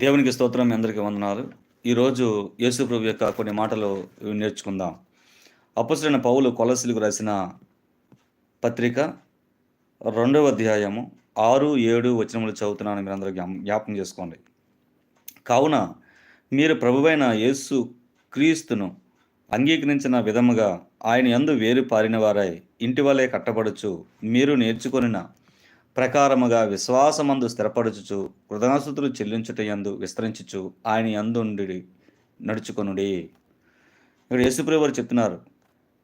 దేవునికి స్తోత్రం మీ అందరికీ వందనాలు. ఈరోజు యేసుప్రభు యొక్క కొన్ని మాటలు నేర్చుకుందాం. అపసరైన పౌలు కొలసిలకు రాసిన పత్రిక రెండవ అధ్యాయము ఆరు ఏడు వచనములు చదువుతున్నాను మీరు అందరూ జ్ఞాపకం చేసుకోండి. కావున మీరు ప్రభువైన యేసు క్రీస్తును అంగీకరించిన విధముగా ఆయన ఎందు వేరు పారిన వారై ఇంటి వలె కట్టబడుచు మీరు నేర్చుకొనిన ప్రకారముగా విశ్వాసమందు స్థిరపరచుచు కృతజ్ఞతలు చెల్లించుట యందు విస్తరించుచు ఆయన యందుండి నడుచుకొనుడి. ఇక్కడ యేసుప్రభు వారు చెప్తున్నారు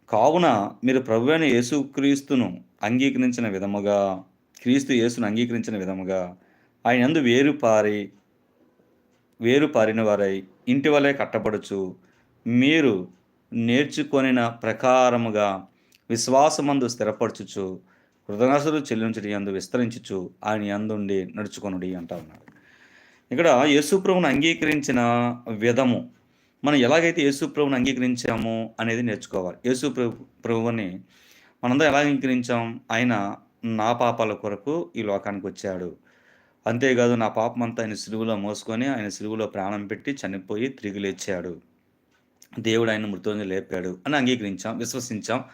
కావున మీరు ప్రభు అయిన యేసుక్రీస్తును అంగీకరించిన విధముగా క్రీస్తు యేసును అంగీకరించిన విధముగా ఆయన యందు వేరు పారి వేరు పారిన వారై ఇంటి వలె కట్టబడుచు మీరు నేర్చుకొనిన ప్రకారముగా విశ్వాసమందు స్థిరపరచుచు కృతజ్ఞతలు చెల్లించడం యందు విస్తరించుచు ఆయన అందుండి నడుచుకొనుడి అంటా ఉన్నాడు. ఇక్కడ యేసుప్రభుని అంగీకరించిన విధము మనం ఎలాగైతే యేసుప్రభుని అంగీకరించాము అనేది నేర్చుకోవాలి. యేసుప్రభు ప్రభువుని మనందరం ఎలా అంగీకరించాం? ఆయన నా పాపాల కొరకు ఈ లోకానికి వచ్చాడు. అంతేకాదు నా పాపం అంతా ఆయన సిలువులో మోసుకొని ఆయన సిలువులో ప్రాణం పెట్టి చనిపోయి తిరిగి లేచాడు. దేవుడు ఆయన మృతుని లేపాడు అని అంగీకరించాం విశ్వసించాం.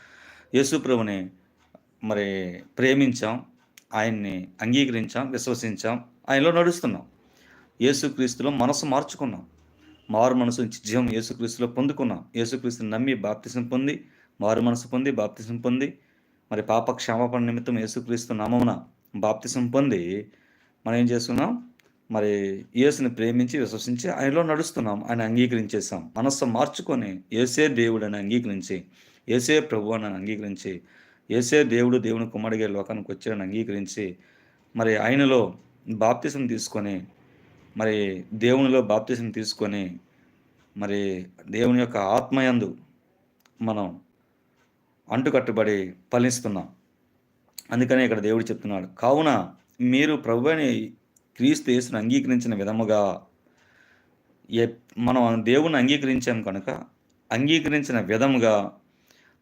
యేసుప్రభుని ప్రభుని మరి ప్రేమించాం ఆయన్ని అంగీకరించాం విశ్వసించాం ఆయనలో నడుస్తున్నాం. యేసుక్రీస్తులో మనసు మార్చుకున్నాం. మారు మనసు నుంచి జీవం యేసుక్రీస్తులో పొందుకున్నాం. యేసుక్రీస్తుని నమ్మి బాప్తిసం పొంది మారు మనసు పొంది బాప్తిసం పొంది మరి పాప క్షమాపణ నిమిత్తం యేసుక్రీస్తు నామమున బాప్తిసం పొంది మనం ఏం చేస్తున్నాం మరి యేసుని ప్రేమించి విశ్వసించి ఆయనలో నడుస్తున్నాం. ఆయన అంగీకరించేసాం మనస్సు మార్చుకొని ఏసే దేవుడు అని అంగీకరించి ఏసే ప్రభు అని అంగీకరించి ఏసే దేవుడు దేవుని కుమ్మడిగే లోకానికి వచ్చాడని అంగీకరించి మరి ఆయనలో బాప్తిసం తీసుకొని మరి దేవునిలో బాప్తిసం తీసుకొని మరి దేవుని యొక్క ఆత్మయందు మనం అంటుకట్టుబడి ఫలిస్తున్నాం. అందుకనే ఇక్కడ దేవుడు చెప్తున్నాడు కావున మీరు ప్రభుని క్రీస్తు యేసును అంగీకరించిన విధముగా ఏ మనం దేవుని అంగీకరించాం కనుక అంగీకరించిన విధముగా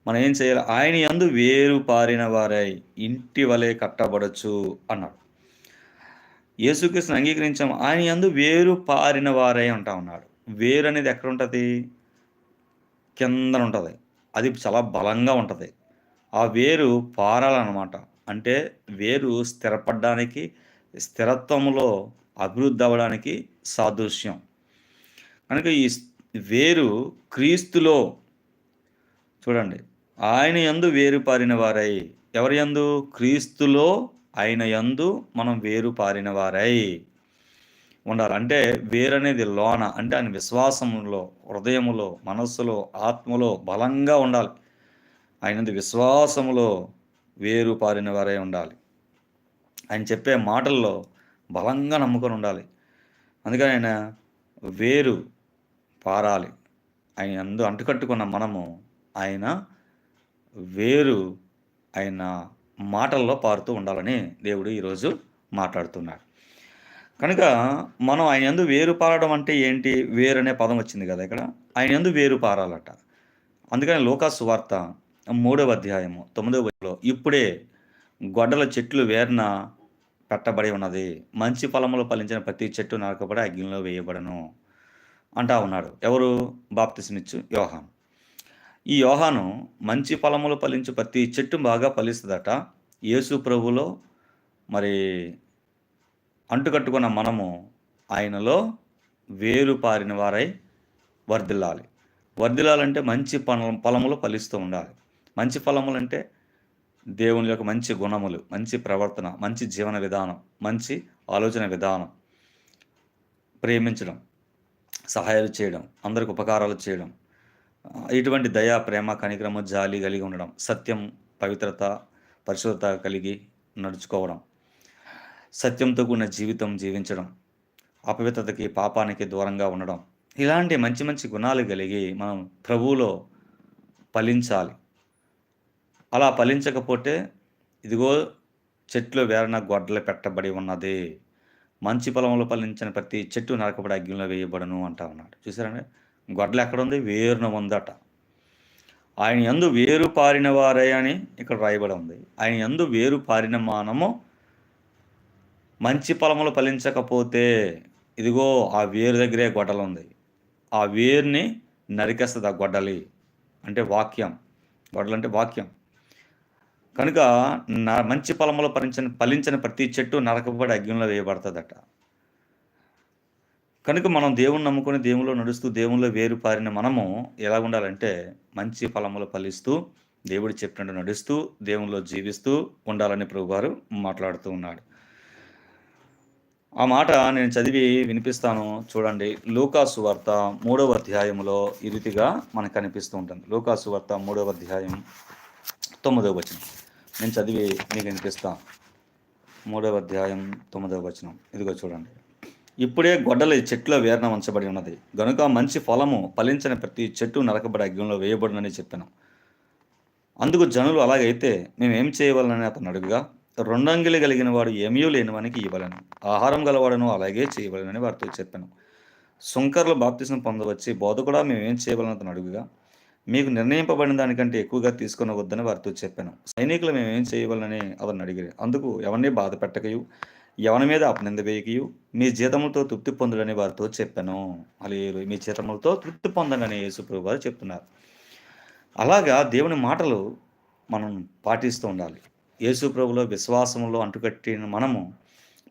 మనం ఏం చేయాలి? ఆయన యందు వేరు పారిన వారై ఇంటి వలె కట్టబడచ్చు అన్నాడు. యేసుకృష్ణ అంగీకరించాము. ఆయన యందు వేరు పారిన వారై అంటా ఉన్నాడు. వేరు అనేది ఎక్కడ ఉంటుంది? కిందన ఉంటుంది అది చాలా బలంగా ఉంటుంది. ఆ వేరు పారాలన్నమాట. అంటే వేరు స్థిరపడడానికి స్థిరత్వంలో అభివృద్ధి అవ్వడానికి సాదృశ్యం. కనుక ఈ వేరు క్రీస్తులో చూడండి. ఆయన యందు వేరుపారిన వారై ఎవరి యందు? క్రీస్తులో ఆయన యందు మనం వేరు పారిన వారై ఉండాలి. అంటే వేరు అనేది లోన అంటే ఆయన విశ్వాసంలో హృదయములో మనస్సులో ఆత్మలో బలంగా ఉండాలి. ఆయనది విశ్వాసములో వేరు పారిన వారై ఉండాలి. ఆయన చెప్పే మాటల్లో బలంగా నమ్ముకొని ఉండాలి. అందుకని ఆయన వేరు పారాలి. ఆయన అందు అంటుకట్టుకున్న మనము ఆయన వేరు ఆయన మాటల్లో పారుతూ ఉండాలని దేవుడు ఈరోజు మాట్లాడుతున్నాడు. కనుక మనం ఆయన ఎందు వేరు పారడం అంటే ఏంటి? వేరు అనే పదం వచ్చింది కదా ఇక్కడ. ఆయన ఎందు వేరు పారాలట. అందుకని లోకాసు వార్త మూడవ అధ్యాయము తొమ్మిదవ వయసులో ఇప్పుడే గొడ్డల చెట్లు వేరున పెట్టబడి ఉన్నది. మంచి ఫలములు ఫలించిన ప్రతి చెట్టు నరకబడి అగ్నిలో వేయబడను. అంటా ఉన్నాడు. ఎవరు? బాప్తిస్మిచ్చు యోహాన్. ఈ యోహాను మంచి ఫలములు ఫలించు ప్రతి చెట్టు బాగా ఫలిస్తుందట. యేసు ప్రభులో మరి అంటుకట్టుకున్న మనము ఆయనలో వేరు పారిన వారై వర్ధిల్లాలి. వర్ధిల్లాలంటే మంచి పన ఫలములు ఫలిస్తూ ఉండాలి. మంచి ఫలములు అంటే దేవుని యొక్క మంచి గుణములు మంచి ప్రవర్తన మంచి జీవన విధానం మంచి ఆలోచన విధానం. ప్రేమించడం సహాయాలు చేయడం అందరికి ఉపకారాలు చేయడం ఇటువంటి దయా ప్రేమ కనిక్రమ జాలి కలిగి ఉండడం సత్యం పవిత్రత పరిశుద్ధత కలిగి నడుచుకోవడం సత్యంతో కూడిన జీవితం జీవించడం అపవిత్రతకి పాపానికి దూరంగా ఉండడం ఇలాంటి మంచి మంచి గుణాలు కలిగి మనం ప్రభువులో ఫలించాలి. అలా ఫలించకపోతే ఇదిగో చెట్లు వేరన గొడ్డలు పెట్టబడి ఉన్నది. మంచి పొలంలో ఫలించిన ప్రతి చెట్టు నరకబడి అగ్నిలో వేయబడను అంటా ఉన్నాడు. చూసారండి గొడ్డలు ఎక్కడ ఉంది వేరున ఉందట. ఆయన ఎందు వేరు పారిన వారే అని ఇక్కడ రాయబడి ఉంది. ఆయన ఎందు వేరు పారిన మానము మంచి ఫలములు ఫలించకపోతే ఇదిగో ఆ వేరు దగ్గరే గొడ్డలు ఉంది. ఆ వేరుని నరికేస్తుంది ఆ గొడ్డలి అంటే వాక్యం. గొడ్డలు అంటే వాక్యం. కనుక మంచి ఫలములు ఫలించని ఫలించిన ప్రతి చెట్టు నరకబడి అగ్నిలో వేయబడుతుందట. కనుక మనం దేవుని నమ్ముకొని దేవుల్లో నడుస్తూ దేవుల్లో వేరు పారిన మనము ఎలా ఉండాలంటే మంచి ఫలములు ఫలిస్తూ దేవుడు చెప్పినట్టు నడుస్తూ దేవుల్లో జీవిస్తూ ఉండాలని ప్రభువారు మాట్లాడుతూ ఉన్నాడు. ఆ మాట నేను చదివి వినిపిస్తాను. చూడండి లూకాసు వార్త మూడవ అధ్యాయములో ఈ రీతిగా మనకు కనిపిస్తూ ఉంటుంది. లూకాసు వార్త మూడవ అధ్యాయం తొమ్మిదవ వచనం. నేను చదివి మీకు వినిపిస్తాను మూడవ అధ్యాయం తొమ్మిదవ వచనం. ఇదిగో చూడండి. ఇప్పుడే గొడ్డలి చెట్టులో వేరణ ఉంచబడి ఉన్నది. గనుక మంచి ఫలము ఫలించిన ప్రతి చెట్టు నరకబడి అగ్నిలో వేయబడునని చెప్పాను. అందుకు జనులు అలాగైతే మేము ఏం చేయవలనని అతను అడుగుగా రెండంగిలి కలిగిన వాడు ఏమీ లేనివానికి ఇవ్వలను. ఆహారం గలవాడను అలాగే చేయవలనని వారితో చెప్పాను. సుంకర్లు బాప్తిసం పొందవచ్చి బోధ కూడా మేము ఏం చేయవాలని అతను అడుగుగా మీకు నిర్ణయింపబడిన దానికంటే ఎక్కువగా తీసుకునవద్దని వారితో చెప్పాను. సైనికులు మేము ఏం చేయవాలని అతను అడిగారు. అందుకు ఎవరిని బాధ పెట్టకయు. ఎవరి మీద అపనింద వేయకయు మీ జీతములతో తృప్తి పొందుడని వారితో చెప్పాను. అలా మీ జీతములతో తృప్తి పొందనని యేసుప్రభు వారు చెప్తున్నారు. అలాగా దేవుని మాటలు మనం పాటిస్తూ ఉండాలి. యేసుప్రభులో విశ్వాసంలో అంటుకట్టిన మనము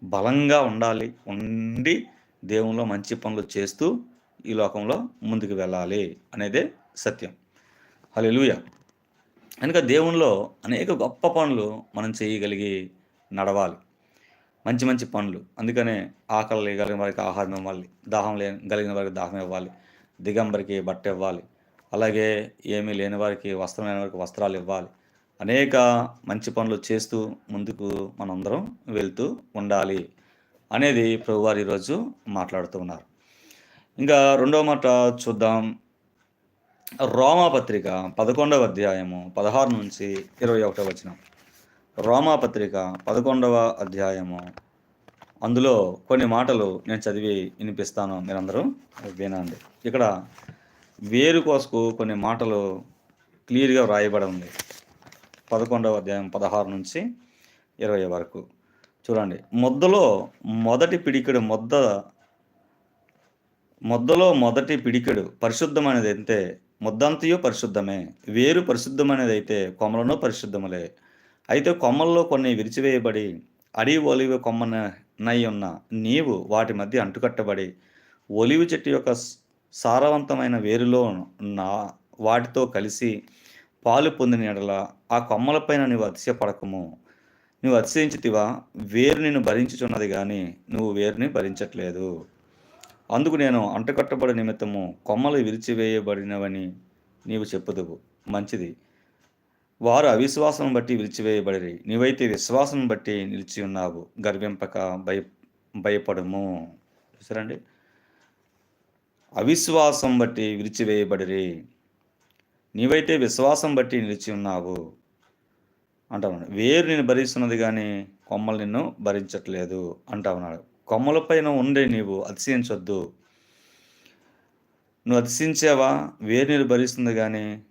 బలంగా ఉండాలి ఉండి దేవునిలో మంచి పనులు చేస్తూ ఈ లోకంలో ముందుకు వెళ్ళాలి అనేదే సత్యం. హల్లెలూయా. కనుక దేవునిలో అనేక గొప్ప పనులు మనం చేయగలిగి నడవాలి. మంచి మంచి పనులు. అందుకనే ఆకలి కలిగిన వారికి ఆహారం ఇవ్వాలి. దాహం లేని కలిగిన వారికి దాహం ఇవ్వాలి. దిగంబరికి బట్ట ఇవ్వాలి. అలాగే ఏమీ లేని వారికి వస్త్రం లేని వారికి వస్త్రాలు ఇవ్వాలి. అనేక మంచి పనులు చేస్తూ ముందుకు మనందరం వెళ్తూ ఉండాలి అనేది ప్రభువారు ఈరోజు మాట్లాడుతూ ఉన్నారు. ఇంకా రెండవ మాట చూద్దాం. రోమాపత్రిక పదకొండవ అధ్యాయము పదహారు నుంచి ఇరవై ఒకటో వచ్చినాం రోమాపత్రిక పదకొండవ అధ్యాయము. అందులో కొన్ని మాటలు నేను చదివి వినిపిస్తాను మీరందరూ. వినండి. ఇక్కడ వేరు కోసకు కొన్ని మాటలు క్లియర్గా వ్రాయబడి ఉంది. పదకొండవ అధ్యాయం పదహారు నుంచి ఇరవై వరకు. చూడండి. ముద్దలో మొదటి పిడికెడు ముద్ద ముద్దలో మొదటి పిడికెడు పరిశుద్ధమైనది అయితే ముద్దంతయు పరిశుద్ధమే వేరు పరిశుద్ధమైనది అయితే కొమలను పరిశుద్ధములే. అయితే కొమ్మల్లో కొన్ని విరిచివేయబడి అడి ఒలివ కొమ్మన ఉన్న నీవు వాటి మధ్య అంటుకట్టబడి ఒలివి చెట్టు యొక్క సారవంతమైన వేరులో నా వాటితో కలిసి పాలు పొందిన ఎడల ఆ కొమ్మలపైన నువ్వు అతిశయపడకము. నువ్వు అతిశయించితివా? వేరు నిన్ను భరించుచున్నది కానీ నువ్వు వేరుని భరించట్లేదు. అందుకు నేను అంటకట్టబడి నిమిత్తము కొమ్మలు విరిచివేయబడినవని నీవు చెప్పుదువు. మంచిది. వారు అవిశ్వాసం బట్టి విరిచివేయబడి నీవైతే విశ్వాసం బట్టి నిలిచి ఉన్నావు. గర్వింపక భయ భయపడము. చూసారండి? అవిశ్వాసం బట్టి విరిచివేయబడిరి నీవైతే విశ్వాసం బట్టి నిలిచి ఉన్నావు. అంటా ఉన్నాడు వేరు నేను భరిస్తున్నది కానీ కొమ్మలు నిన్ను భరించట్లేదు అంటా ఉన్నాడు కొమ్మలపైన ఉండే నీవు అతిశయించొద్దు. నువ్వు అతిశించావా వేరు నీరు భరిస్తుంది కానీ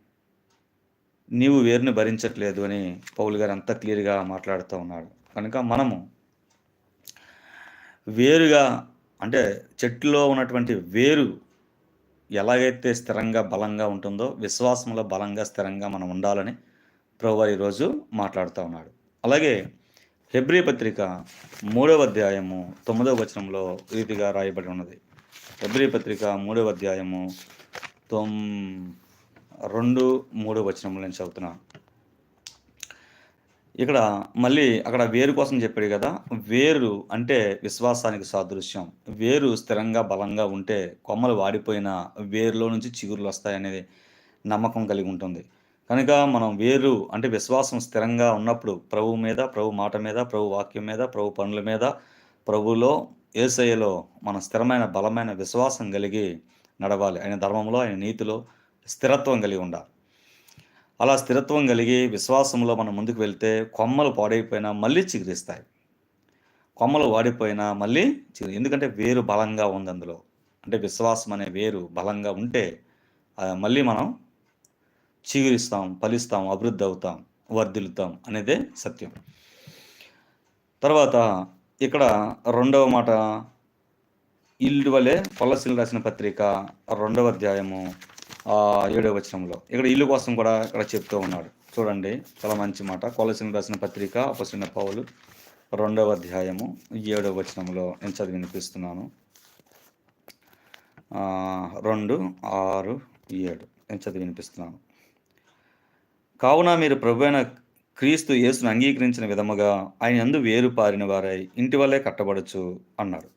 నీవు వేరుని భరించట్లేదు అని పౌలు గారు అంత క్లియర్గా మాట్లాడుతూ ఉన్నాడు. కనుక మనము వేరుగా అంటే చెట్టులో ఉన్నటువంటి వేరు ఎలాగైతే స్థిరంగా బలంగా ఉంటుందో విశ్వాసంలో బలంగా స్థిరంగా మనం ఉండాలని ప్రభువారు ఈరోజు మాట్లాడుతూ ఉన్నాడు. అలాగే హెబ్రి పత్రిక మూడవ అధ్యాయము తొమ్మిదవ వచనంలో రీతిగా రాయబడి ఉన్నది. హెబ్రి పత్రిక మూడవ అధ్యాయము తొమ్ రెండు మూడు వచనములు నేను చదువుతున్నాను ఇక్కడ మళ్ళీ అక్కడ వేరు కోసం చెప్పాడు కదా వేరు అంటే విశ్వాసానికి సాదృశ్యం. వేరు స్థిరంగా బలంగా ఉంటే కొమ్మలు వాడిపోయిన వేరులో నుంచి చిగురులు వస్తాయనేది నమ్మకం కలిగి ఉంటుంది. కనుక మనం వేరు అంటే విశ్వాసం స్థిరంగా ఉన్నప్పుడు ప్రభు మీద ప్రభు మాట మీద ప్రభు వాక్యం మీద ప్రభు పనుల మీద ప్రభులో ఏసయ్యలో మన స్థిరమైన బలమైన విశ్వాసం కలిగి నడవాలి. ఆయన ధర్మంలో ఆయన నీతిలో స్థిరత్వం కలిగి ఉండాలి. అలా స్థిరత్వం కలిగి విశ్వాసంలో మనం ముందుకు వెళ్తే కొమ్మలు పాడైపోయినా మళ్ళీ చిగురిస్తాయి. కొమ్మలు వాడిపోయినా మళ్ళీ చిగురి ఎందుకంటే వేరు బలంగా ఉంది అందులో. అంటే విశ్వాసం అనే వేరు బలంగా ఉంటే మళ్ళీ మనం చిగురిస్తాం ఫలిస్తాం అభివృద్ధి అవుతాం వర్ధిల్లుతాం అనేదే సత్యం. తర్వాత ఇక్కడ రెండవ మాట ఇల్లు వలె కొలసీలు రాసిన పత్రిక రెండవ అధ్యాయము ఏడవ వచనంలో. ఇక్కడ ఇల్లు కోసం కూడా ఇక్కడ చెప్తూ ఉన్నాడు. చూడండి చాలా మంచి మాట. కొలసిన రాసిన పత్రిక అపసిన పౌలు రెండవ అధ్యాయము ఏడవ వచనంలో నేను చదివి వినిపిస్తున్నాను. రెండు ఆరు ఏడు. నేను చదివి వినిపిస్తున్నాను. కావున మీరు ప్రభువైన క్రీస్తు యేసును అంగీకరించిన విధముగా ఆయన ఎందు వేరు పారిన వారై ఇంటి వల్లే కట్టబడచ్చు అన్నాడు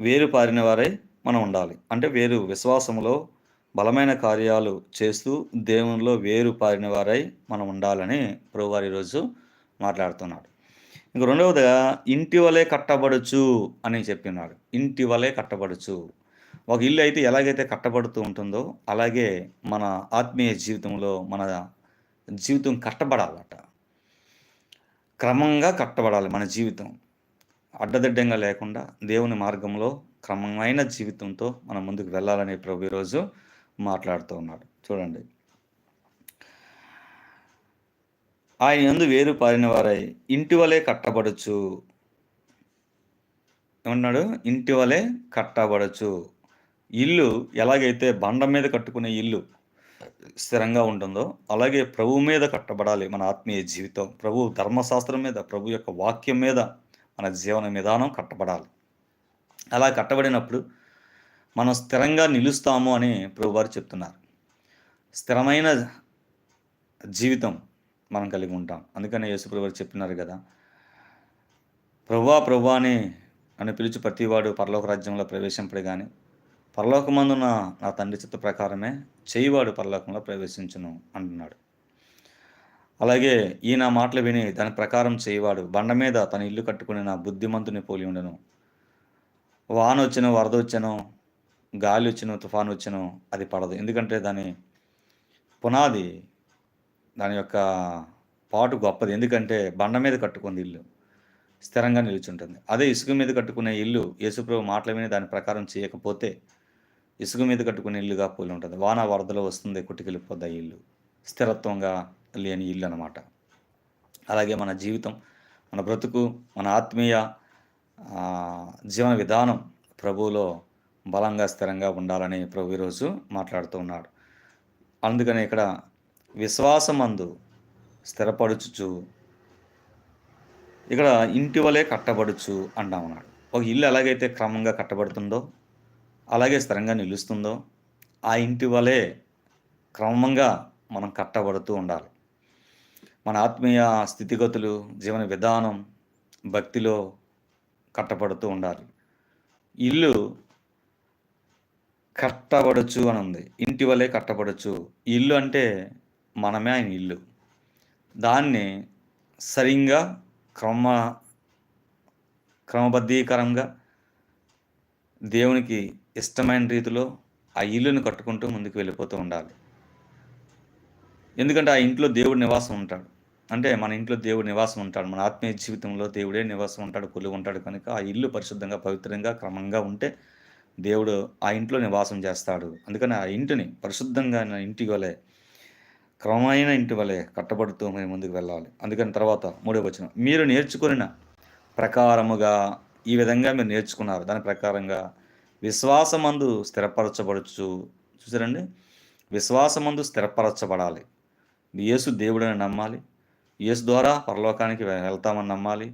వేరు పారిన వారై మనం ఉండాలి. అంటే వేరు విశ్వాసములో బలమైన కార్యాలు చేస్తూ దేవునిలో వేరు పారిన వారై మనం ఉండాలని ప్రభువారు ఈరోజు మాట్లాడుతున్నాడు. ఇంక రెండవదిగా ఇంటి వలె కట్టబడచ్చు అని చెప్పినాడు. ఇంటి వలె కట్టబడచ్చు ఒక ఇల్లు అయితే ఎలాగైతే కట్టబడుతూ ఉంటుందో అలాగే మన ఆత్మీయ జీవితంలో మన జీవితం కట్టబడాలట. క్రమంగా కట్టబడాలి మన జీవితం. అడ్డదిడ్డంగా లేకుండా దేవుని మార్గంలో క్రమమైన జీవితంతో మనం ముందుకు వెళ్ళాలని ప్రభు ఈరోజు మాట్లాడుతూ ఉన్నాడు. చూడండి. ఆయన ఎందు వేరు పారిన వారై ఇంటి వలె కట్టబడచ్చు. ఏమన్నాడు? ఇంటి వలె కట్టబడచ్చు. ఇల్లు ఎలాగైతే బండ మీద కట్టుకునే ఇల్లు స్థిరంగా ఉంటుందో అలాగే ప్రభు మీద కట్టబడాలి మన ఆత్మీయ జీవితం. ప్రభు ధర్మశాస్త్రం మీద ప్రభు యొక్క వాక్యం మీద మన జీవన విధానం కట్టబడాలి. అలా కట్టబడినప్పుడు మనం స్థిరంగా నిలుస్తాము అని ప్రభువారు చెప్తున్నారు. స్థిరమైన జీవితం మనం కలిగి ఉంటాం. అందుకనే యేసు ప్రభు చెప్తున్నారు చెప్పినారు కదా ప్రభువా ప్రభు అని అని పిలిచి ప్రతివాడు పరలోక రాజ్యంలో ప్రవేశింపడు కానీ పరలోకమందున నా తండ్రి చిత్త ప్రకారమే చేయివాడు పరలోకంలో ప్రవేశించును అంటున్నాడు. అలాగే ఈయన మాటలు విని దాని ప్రకారం చేయవాడు బండ మీద తన ఇల్లు కట్టుకుని నా బుద్ధిమంతుని పోలి ఉండను. వాన వచ్చను వరద వచ్చాను గాలి వచ్చిన తుఫాను వచ్చిన అది పడదు. ఎందుకంటే దాని పునాది దాని యొక్క పాటు గొప్పది. ఎందుకంటే బండ మీద కట్టుకుంది ఇల్లు స్థిరంగా నిలుచుంటుంది. అదే ఇసుక మీద కట్టుకునే ఇల్లు యేసుప్రభు మాటల విని దాని ప్రకారం చేయకపోతే ఇసుక మీద కట్టుకునే ఇల్లుగా పోలి ఉంటుంది. వాన వరదలో వస్తుంది కుట్టుకెళ్ళిపోద్దా ఆ ఇల్లు. స్థిరత్వంగా లేని ఇల్లు అనమాట అలాగే మన జీవితం మన బ్రతుకు మన ఆత్మీయ జీవన విధానం ప్రభువులో బలంగా స్థిరంగా ఉండాలని ప్రభు ఈరోజు మాట్లాడుతూ ఉన్నాడు. అందుకని ఇక్కడ విశ్వాసమందు స్థిరపడుచుచు ఇక్కడ ఇంటి వలె కట్టబడుచు అంటా ఉన్నాడు. ఒక ఇల్లు ఎలాగైతే క్రమంగా కట్టబడుతుందో అలాగే స్థిరంగా నిలుస్తుందో ఆ ఇంటి వలె క్రమంగా మనం కట్టబడుతూ ఉండాలి. మన ఆత్మీయ స్థితిగతులు జీవన విధానం భక్తిలో కట్టబడుతూ ఉండాలి. ఇల్లు కట్టబడచ్చు అని ఉంది ఇంటి వలె కట్టబడచ్చు. ఇల్లు అంటే మనమే ఆయన ఇల్లు. దాన్ని సరిగ్గా క్రమ క్రమబద్ధీకరంగా దేవునికి ఇష్టమైన రీతిలో ఆ ఇల్లుని కట్టుకుంటూ ముందుకు వెళ్ళిపోతూ ఉండాలి. ఎందుకంటే ఆ ఇంట్లో దేవుడు నివాసం ఉంటాడు. అంటే మన ఇంట్లో దేవుడు నివాసం ఉంటాడు. మన ఆత్మీయ జీవితంలో దేవుడే నివాసం ఉంటాడు కొలువు ఉంటాడు కనుక ఆ ఇల్లు పరిశుద్ధంగా పవిత్రంగా క్రమంగా ఉంటే దేవుడు ఆ ఇంట్లో నివాసం చేస్తాడు. అందుకని ఆ ఇంటిని పరిశుద్ధంగా ఇంటి వలె క్రమమైన ఇంటి వలె కట్టబడుతూ మేము ముందుకు వెళ్ళాలి. అందుకని తర్వాత మూడో వచనం. మీరు నేర్చుకున్న ప్రకారముగా ఈ విధంగా మీరు నేర్చుకున్నారు. దాని ప్రకారంగా విశ్వాసమందు స్థిరపరచబడచ్చు చూసారండి? విశ్వాసమందు స్థిరపరచబడాలి. యేసు దేవుడని నమ్మాలి. యేసు ద్వారా పరలోకానికి వెళ్తామని నమ్మాలి.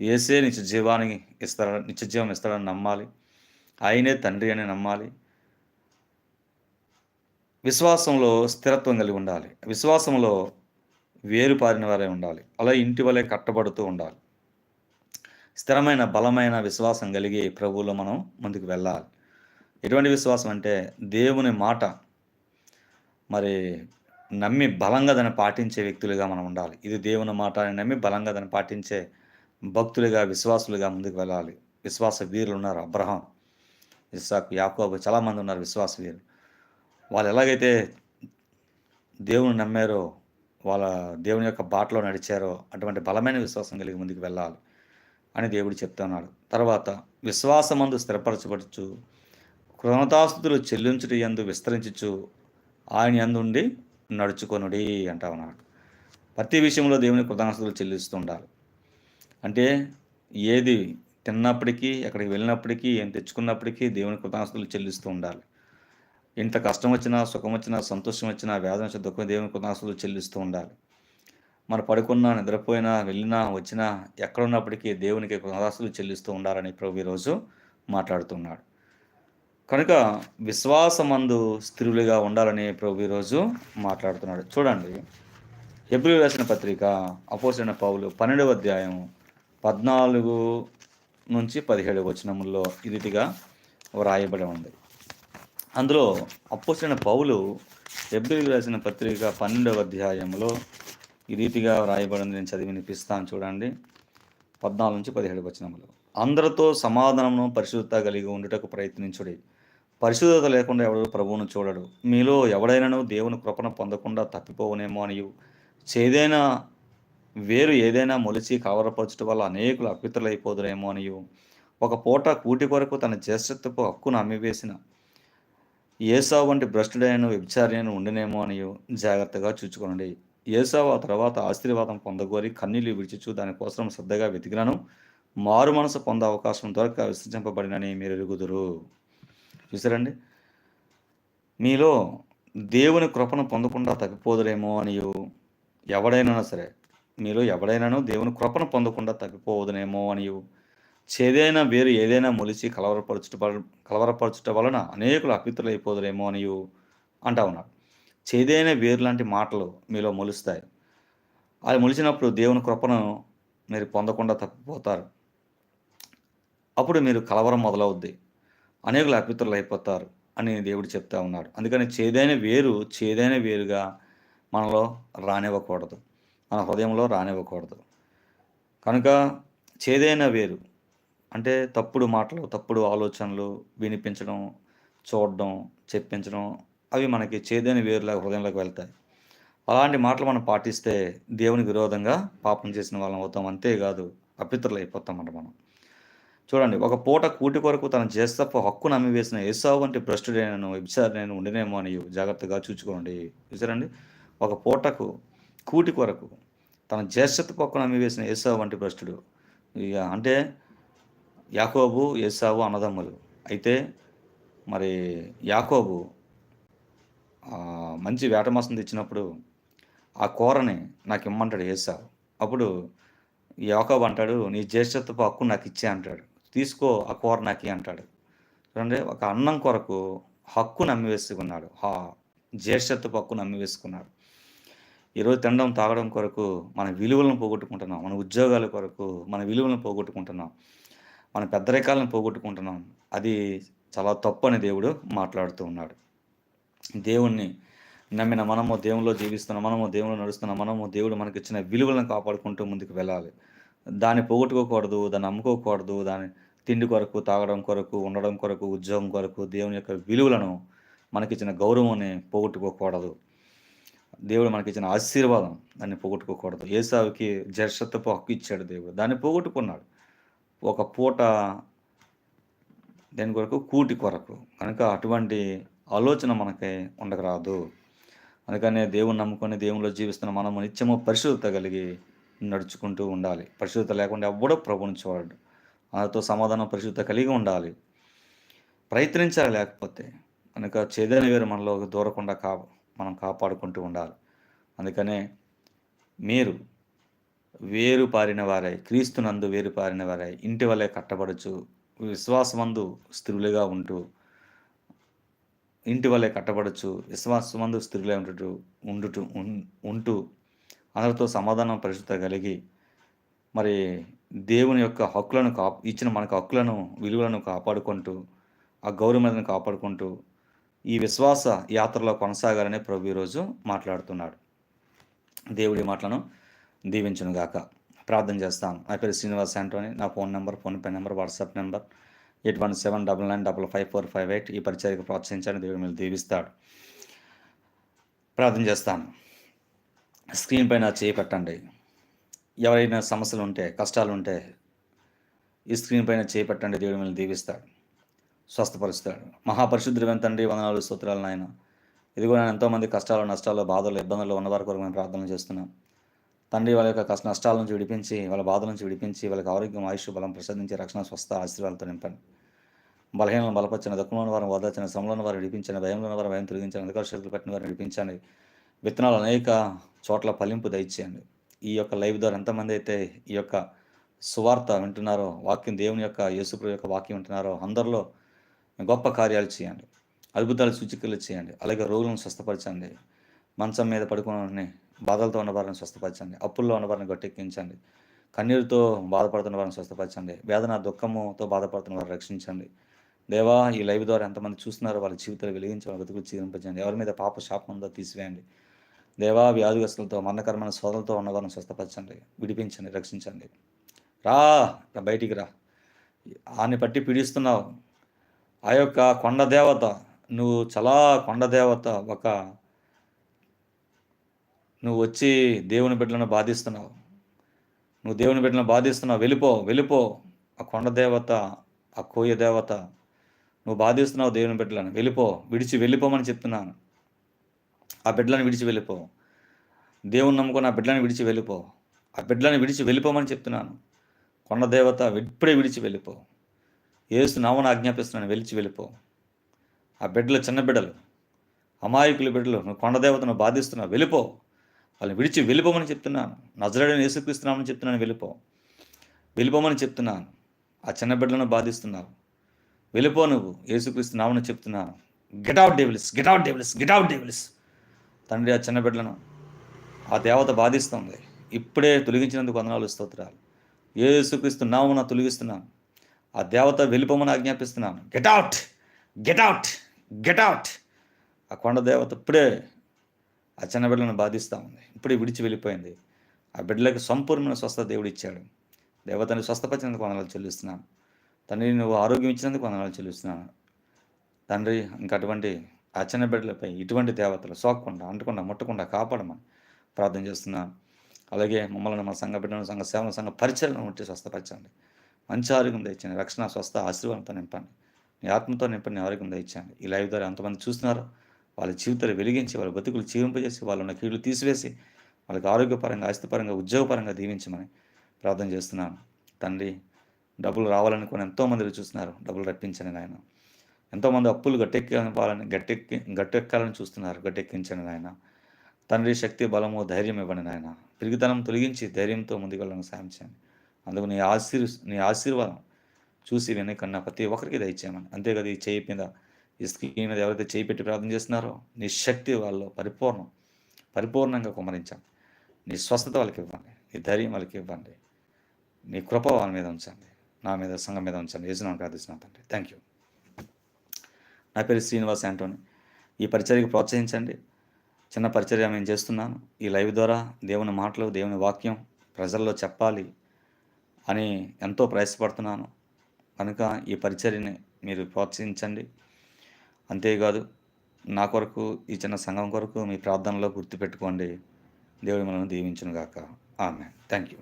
ఏసే నిత్య జీవానికి ఇస్తారని నిత్య జీవం ఇస్తాడని నమ్మాలి. ఆయనే తండ్రి అని నమ్మాలి. విశ్వాసంలో స్థిరత్వం కలిగి ఉండాలి. విశ్వాసంలో వేరు పారిన వారే ఉండాలి. అలా ఇంటి వలె కట్టబడుతూ ఉండాలి. స్థిరమైన బలమైన విశ్వాసం కలిగి ప్రభువులో మనం ముందుకు వెళ్ళాలి. ఎటువంటి విశ్వాసం అంటే దేవుని మాట మరి నమ్మి బలంగా దాన్ని పాటించే వ్యక్తులుగా మనం ఉండాలి. ఇది దేవుని మాట అని నమ్మి బలంగా దాన్ని పాటించే భక్తులుగా విశ్వాసులుగా ముందుకు వెళ్ళాలి. విశ్వాస వీరులు ఉన్నారు అబ్రహాం. ఇస్సాకు యాకోబు చాలామంది ఉన్నారు విశ్వాస వాళ్ళు ఎలాగైతే దేవుని నమ్మారో వాళ్ళ దేవుని యొక్క బాటలో నడిచారో అటువంటి బలమైన విశ్వాసం కలిగి ముందుకు వెళ్ళాలి అని దేవుడు చెప్తున్నాడు తర్వాత విశ్వాసమందు స్థిరపరచబడుచు కృతజ్ఞతాస్తుతులు చెల్లించుట ఎందు విస్తరించుచు ఆయన ఎందుండి నడుచుకొనుడి అంటా ఉన్నాడు. ప్రతి విషయంలో దేవుని కృతజ్ఞతలు చెల్లిస్తూ ఉండాలి. అంటే ఏది తిన్నప్పటికీ ఎక్కడికి వెళ్ళినప్పటికీ ఏం తెచ్చుకున్నప్పటికీ దేవుని కృతజ్ఞతలు చెల్లిస్తూ ఉండాలి. ఇంత కష్టం వచ్చినా సుఖం వచ్చినా సంతోషం వచ్చినా వేదన వచ్చిన దుఃఖం దేవుని కృతజ్ఞతలు చెల్లిస్తూ ఉండాలి. మన పడుకున్నా నిద్రపోయినా వెళ్ళినా వచ్చినా ఎక్కడ ఉన్నప్పటికీ దేవునికి కృతజ్ఞతలు చెల్లిస్తూ ఉండాలని ప్రభు ఈరోజు మాట్లాడుతున్నాడు. కనుక విశ్వాసమందు స్థిరులుగా ఉండాలని ప్రభు ఈరోజు మాట్లాడుతున్నాడు. చూడండి ఎబ్రి రాసిన పత్రిక అపోసిన పౌలు పన్నెండవ అధ్యాయం పద్నాలుగు నుంచి పదిహేడు వచనముల్లో ఈ రీతిగా వ్రాయబడి ఉంది. అందులో అప్పొచ్చిన పౌలు ఎబ్రిల్ రాసిన పత్రిక పన్నెండవ అధ్యాయంలో ఈ రీతిగా వ్రాయబడింది నేను చదివి వినిపిస్తాను చూడండి. పద్నాలుగు నుంచి పదిహేడు వచనములు. అందరితో సమాధానమును పరిశుద్ధత కలిగి ఉండుటకు ప్రయత్నించుడి. పరిశుద్ధత లేకుండా ఎవడు ప్రభువును చూడడు. మీలో ఎవడైనాను దేవుని కృపను పొందకుండా తప్పిపోవనేమో అనియు. చేదైనా వేరు ఏదైనా మొలిచి కవరపరచడం వల్ల అనేకులు అపితులైపోదురేమో అనియు. ఒక పూట కూటి కొరకు తన జ్యేష్ఠత్వపు హక్కును అమ్మివేసిన ఏసావు వంటి భ్రష్టుడైన వ్యభిచార్యను ఉండినేమో అనియు. జాగ్రత్తగా చూచుకోండి ఏసావు ఆ తర్వాత ఆశీర్వాదం పొందగోరి కన్నీళ్ళు విడిచిచు దానికోసం శ్రద్ధగా వెతికినను. మారు మనసు పొందే అవకాశం దొరక విసర్జింపబడినని మీరు ఎరుగుదురు చూసారండి? మీలో దేవుని కృపను పొందకుండా తగ్గిపోదురేమో అనియు. ఎవడైనా సరే మీలో ఎవడైనాను దేవుని కృపను పొందకుండా తప్పిపోవదునేమో అని చేదైనా వేరు ఏదైనా మొలిచి కలవరపరచుట కలవరపరచుట వలన అనేకులు అపితులైపోదురేమో అని అంటా ఉన్నాడు చేదైన వేరు లాంటి మాటలు మీలో మొలుస్తాయి. అది మొలిచినప్పుడు దేవుని కృపను మీరు పొందకుండా తప్పిపోతారు. అప్పుడు మీరు కలవరం మొదలవుద్ది. అనేకులు అపితులు అయిపోతారు అని దేవుడు చెప్తా ఉన్నాడు. అందుకని చేదైన వేరు చేదైన వేరుగా మనలో రానివ్వకూడదు. మన హృదయంలో రానివ్వకూడదు. కనుక చేదైన వేరు. అంటే తప్పుడు మాటలు తప్పుడు ఆలోచనలు వినిపించడం చూడడం చెప్పించడం అవి మనకి చేదైన వేరులాగా హృదయంలోకి వెళ్తాయి. అలాంటి మాటలు మనం పాటిస్తే దేవునికి విరోధంగా పాపం చేసిన వాళ్ళం అవుతాం. అంతేకాదు అపిత్రులు అయిపోతామంట మనం. చూడండి ఒక పూట కూటి కొరకు తన చేస్తప్ప హక్కును అమ్మివేసిన ఏసావు వంటి భ్రష్టుడైనను నేను ఉండినేమో అని జాగ్రత్తగా చూసుకోండి చూసారండి ఒక పూటకు కూటి కొరకు తన జ్యేష్ఠపు హక్కును అమ్మివేసిన ఏసావు వంటి భ్రష్టుడు. ఇక అంటే యాకోబు ఏసావు అన్నదమ్ములు. అయితే మరి యాకోబు మంచి వేటమాసం తెచ్చినప్పుడు ఆ కూరని నాకు ఇమ్మంటాడు ఏసావు. అప్పుడు యాకోబు అంటాడు నీ జ్యేష్ఠత్వపు హక్కు నాకు ఇచ్చే అంటాడు. తీసుకో ఆ కూర నాకు అంటాడు. చూడండి ఒక అన్నం కొరకు హక్కు నమ్మి వేసుకున్నాడు హా జ్యేష్ఠత్వపు హక్కు నమ్మి వేసుకున్నాడు ఈరోజు తినడం తాగడం కొరకు మన విలువలను పోగొట్టుకుంటున్నాం. మన ఉద్యోగాల కొరకు మన విలువలను పోగొట్టుకుంటున్నాం. మన పెద్దరికాలను పోగొట్టుకుంటున్నాం. అది చాలా తప్పు అని దేవుడు మాట్లాడుతూ ఉన్నాడు. దేవుణ్ణి నమ్మిన మనము దేవుల్లో జీవిస్తున్న మనము దేవుళ్ళు నడుస్తున్న మనము దేవుడు మనకి ఇచ్చిన విలువలను కాపాడుకుంటూ ముందుకు వెళ్ళాలి. దాన్ని పోగొట్టుకోకూడదు దాన్ని అమ్ముకోకూడదు దాని తిండి కొరకు తాగడం కొరకు ఉండడం కొరకు ఉద్యోగం కొరకు దేవుని యొక్క విలువలను మనకిచ్చిన గౌరవాన్ని పోగొట్టుకోకూడదు. దేవుడు మనకిచ్చిన ఆశీర్వాదం దాన్ని పోగొట్టుకోకూడదు. ఏసావుకి జర్షత్వపు హక్కు ఇచ్చాడు దేవుడు. దాన్ని పోగొట్టుకున్నాడు. ఒక పూట దేని కొరకు? కూటి కొరకు. కనుక అటువంటి ఆలోచన మనకి ఉండకరాదు. అందుకనే దేవుని నమ్ముకొని దేవునిలో జీవిస్తున్న మనము నిత్యము పరిశుద్ధత కలిగి నడుచుకుంటూ ఉండాలి. పరిశుద్ధత లేకుండా ఎవడో ప్రభుని చూడడు. మనతో సమాధానం పరిశుద్ధత కలిగి ఉండాలి. ప్రయత్నించాలి లేకపోతే. కనుక చేదైన వేరు మనలో దూరకుండా కావు మనం కాపాడుకుంటూ ఉండాలి. అందుకనే మీరు వేరు పారిన వారై క్రీస్తునందు వేరు పారిన వారై ఇంటి వలె కట్టబడుచు విశ్వాసమందు స్థిరులుగా ఉంటూ ఇంటి వలె కట్టబడచ్చు విశ్వాసమందు స్థిరులై ఉంటుటూ ఉండుటూ ఉంటూ అందరితో సమాధానం పరిశుద్ధ కలిగి మరి దేవుని యొక్క హక్కులను కా ఇచ్చిన మనకు హక్కులను విలువలను కాపాడుకుంటూ ఆ గౌరవలను కాపాడుకుంటూ ఈ విశ్వాస యాత్రలో కొనసాగాలని ప్రభు ఈరోజు మాట్లాడుతున్నాడు. దేవుడి మాటలను దీవించును గాక ప్రార్థన చేస్తాను నా పేరు శ్రీనివాస్ ఆంటోని నా phone number PhonePe number WhatsApp number eight one seven double nine double five four five eight ఈ పరిచయకు ప్రోత్సహించండి. దేవుడు మీరు దీవిస్తాడు. ప్రార్థన చేస్తాను స్క్రీన్ పైన చేయి పెట్టండి. ఎవరైనా సమస్యలు ఉంటే కష్టాలు ఉంటే ఈ స్క్రీన్ పైన చేయి పెట్టండి. దేవుడు మిమ్మల్ని దీవిస్తాడు. స్వస్థపరుస్తాడు. మహాపరిశుద్ధుడు తండ్రి వందనాలు స్తోత్రాలు నాయన. ఇదిగో నేను ఎంతోమంది కష్టాలు నష్టాలు బాధలు ఇబ్బందులు ఉన్నవారి కొరకు మేము ప్రార్థన చేస్తున్నాం. తండ్రి వాళ్ళ యొక్క కష్ట నష్టాల నుంచి విడిపించి వాళ్ళ బాధల నుంచి విడిపించి వాళ్ళకి ఆరోగ్యం ఆయుష్ బలం ప్రసాదించి రక్షణ స్వస్థ ఆశీర్వాదాలతో నింపండి. బలహీనలను బలపరిచిన దుఃఖంలోని వారిని ఓదార్చిన శ్రమలోని వారు విడిపించండి భయంలోని వారు భయం తొలగించిన అధికార శక్తులు పెట్టిన వారిని విడిపించండి. విత్తనాలు అనేక చోట్ల ఫలింపు దయచేయండి. ఈ యొక్క లైవ్ ద్వారా ఎంతమంది అయితే ఈ యొక్క సువార్త వింటున్నారో వాక్యం దేవుని యొక్క యేసుప్రభు యొక్క వాక్యం వింటున్నారో అందరిలో గొప్ప కార్యాలు చేయండి. అద్భుతాలు సూచికలు చేయండి. అలాగే రోగులను స్వస్థపరచండి. మంచం మీద పడుకుని బాధలతో ఉన్న వారిని స్వస్థపరచండి. అప్పుల్లో ఉన్న వారిని గట్టెక్కించండి. కన్నీరుతో బాధపడుతున్న వారిని స్వస్థపరచండి. వేదన దుఃఖముతో బాధపడుతున్న వారిని రక్షించండి. దేవా ఈ లైవ్ ద్వారా ఎంతమంది చూస్తున్నారో వాళ్ళ జీవితాలు వెలిగించి వాళ్ళ బతుకులు చీరింపజండి ఎవరి మీద పాప శాపం ఉందో తీసివేయండి. దేవా వ్యాధిగ్రస్తులతో మరణకరమైన సోదలతో ఉన్నవారిని స్వస్థపరచండి. విడిపించండి రక్షించండి. రా రా బయటికి రా. ఆని పట్టి పీడిస్తున్నావు. ఆ యొక్క కొండ దేవత నువ్వు చాలా కొండ దేవత ఒక నువ్వు వచ్చి దేవుని బిడ్డలను బాధిస్తున్నావు. నువ్వు దేవుని బిడ్డలను బాధిస్తున్నావు. వెళ్ళిపో వెళ్ళిపో. ఆ కొండ దేవత ఆ కోయ దేవత నువ్వు బాధిస్తున్నావు దేవుని బిడ్డలను. వెళ్ళిపో విడిచి వెళ్ళిపోమని చెప్తున్నాను. ఆ బిడ్డలను విడిచి వెళ్ళిపో. దేవుని నమ్ముకొని ఆ బిడ్డలను విడిచి వెళ్ళిపో. ఆ బిడ్డలను విడిచి వెళ్ళిపోమని చెప్తున్నాను. కొండ దేవత ఇప్పుడే విడిచి వెళ్ళిపో. ఏసు నామను ఆజ్ఞాపిస్తున్నాను వెలిచి వెళ్ళిపో. ఆ బిడ్డలు చిన్న బిడ్డలు అమాయకుల బిడ్డలు నువ్వు కొండ దేవతను బాధిస్తున్నావు వెళ్ళిపో. వాళ్ళని విడిచి వెళ్ళిపోమని చెప్తున్నాను. నజరడని ఏసుక్రీస్తున్నామని చెప్తున్నాను వెళ్ళిపో. వెళ్ళిపోమని చెప్తున్నాను. ఆ చిన్న బిడ్డలను బాధిస్తున్నావు. వెళ్ళిపో నువ్వు ఏసుక్రీస్తున్నామని చెప్తున్నాను. Get out devils get out devils get out devils తండ్రి ఆ చిన్న బిడ్డలను ఆ దేవత బాధిస్తుంది. ఇప్పుడే తొలగించినందుకు వందనాలు స్తోత్రాలు. యేసుక్రీస్తు నామన తొలగిస్తున్నాను. ఆ దేవత వెళ్ళిపోమని ఆజ్ఞాపిస్తున్నాను. Get out get out get out ఆ కొండ దేవత ఇప్పుడే ఆ చిన్న బిడ్డలను బాధిస్తూ ఉంది. ఇప్పుడే విడిచి వెళ్ళిపోయింది. ఆ బిడ్డలకు సంపూర్ణమైన స్వస్థత దేవుడు ఇచ్చాడు. దేవతని స్వస్థపరిచినందుకు వందనాలు చెల్లిస్తున్నాను. తండ్రి నువ్వు ఆరోగ్యం ఇచ్చినందుకు వందనాలు చెల్లిస్తున్నాను. తండ్రి ఇంకా అటువంటి ఆ చిన్న బిడ్డలపై ఇటువంటి దేవతలు సోకకుండా అంటకుండా ముట్టకుండా కాపాడమని ప్రార్థన చేస్తున్నాను. అలాగే మమ్మల్ని మా సంఘ బిడ్డలను సంఘ సేవల సంఘ పరిచయలను ఉంటే స్వస్థపరచండి. మంచి ఆరోగ్యం తెచ్చండి రక్షణ స్వస్థ ఆశీర్వాదంతో నింపండి. నీ ఆత్మతో నింపండి ఆరోగ్యం తెచ్చండి ఈ లైవ్ ద్వారా ఎంతమంది చూస్తున్నారో? వాళ్ళ జీవితాలు వెలిగించి వాళ్ళ బతుకులు జీవింపజేసి వాళ్ళ ఉన్న కీళ్ళు తీసివేసి వాళ్ళకి ఆరోగ్యపరంగా ఆస్తిపరంగా ఉద్యోగపరంగా దీవించమని ప్రార్థన చేస్తున్నాను. తండ్రి డబ్బులు రావాలనుకుని ఎంతోమంది చూస్తున్నారు. డబ్బులు రప్పించండి నాయన. ఎంతోమంది అప్పులు గట్టెక్కాలని గట్టెక్కి గట్టెక్కాలని చూస్తున్నారు. గట్టెక్కించండి నాయన. తండ్రి శక్తి బలము ధైర్యం ఇవ్వండి నాయన. పిరిగితనం తొలగించి ధైర్యంతో ముందుకెళ్ళడానికి సాయం చేయండి. అందుకు నీ ఆశీర్ నీ ఆశీర్వాదం చూసి వెనకన్నా ప్రతి ఒక్కరికి దయచేయమని. అంతేకాదు ఈ చేయి మీద ఈ మీద ఎవరైతే చేయి పెట్టి ప్రార్థన చేస్తున్నారో నీ శక్తి వాళ్ళు పరిపూర్ణం పరిపూర్ణంగా కుమరించండి. నీ స్వస్థత వాళ్ళకి ఇవ్వండి. నీ ధైర్యం వాళ్ళకి ఇవ్వండి. నీ కృప వాళ్ళ మీద ఉంచండి. నా మీద సంఘం మీద ఉంచండి. వేసిన ప్రార్థిస్తున్నాను తండ్రి. థ్యాంక్ యూ నా పేరు శ్రీనివాస్ యాంటోని ఈ పరిచర్యకు ప్రోత్సహించండి. చిన్న పరిచర్య నేను చేస్తున్నాను. ఈ లైవ్ ద్వారా దేవుని మాటలు దేవుని వాక్యం ప్రజల్లో చెప్పాలి. అని ఎంతో ప్రయాసపడుతున్నాను. కనుక ఈ పరిచర్యని మీరు ప్రోత్సహించండి. అంతేకాదు నా కొరకు ఈ చిన్న సంఘం కొరకు మీ ప్రార్థనలో గుర్తుపెట్టుకోండి. దేవుడి మనల్ని దీవించునుగాక. ఆమె థ్యాంక్ యూ